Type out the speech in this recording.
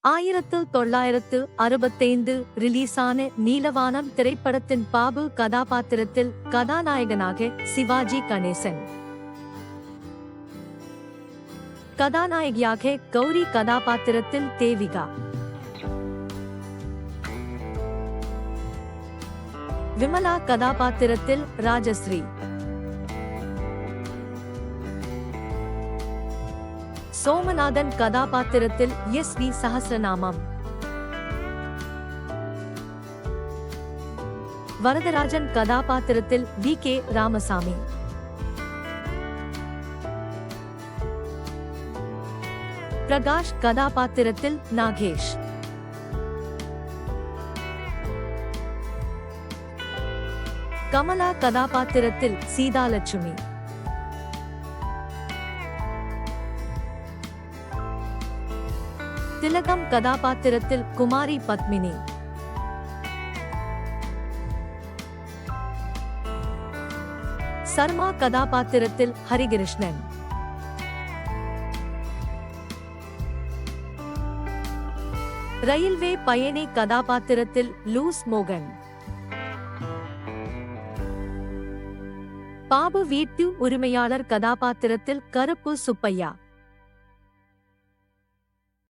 ஆயிரத்து தொள்ளாயிரத்து அறுபத்தைந்து ரிலீஸான நீலவானம் திரைப்படத்தின் பாபு கதாபாத்திரத்தில் கதாநாயகனாக சிவாஜி கணேசன். கதாநாயகியாக கௌரி கதாபாத்திரத்தில் தேவிகா. விமலா கதாபாத்திரத்தில் ராஜஸ்ரீ. சோமநாதன் கதாபாத்திரத்தில் எஸ் வி சஹசிரநாமம். வரதராஜன் கதாபாத்திரத்தில் வி கே ராமசாமி. பிரகாஷ் கதாபாத்திரத்தில் நாகேஷ். கமலா கதாபாத்திரத்தில் சீதாலட்சுமி. திலகம் கதாபாத்திரத்தில் குமாரி பத்மினி. சர்மா கதாபாத்திரத்தில் ஹரிகிருஷ்ணன். ரயில்வே பயணி கதாபாத்திரத்தில் லூஸ் மோகன். பாபு வீட்டு உரிமையாளர் கதாபாத்திரத்தில் கருப்பு சுப்பையா.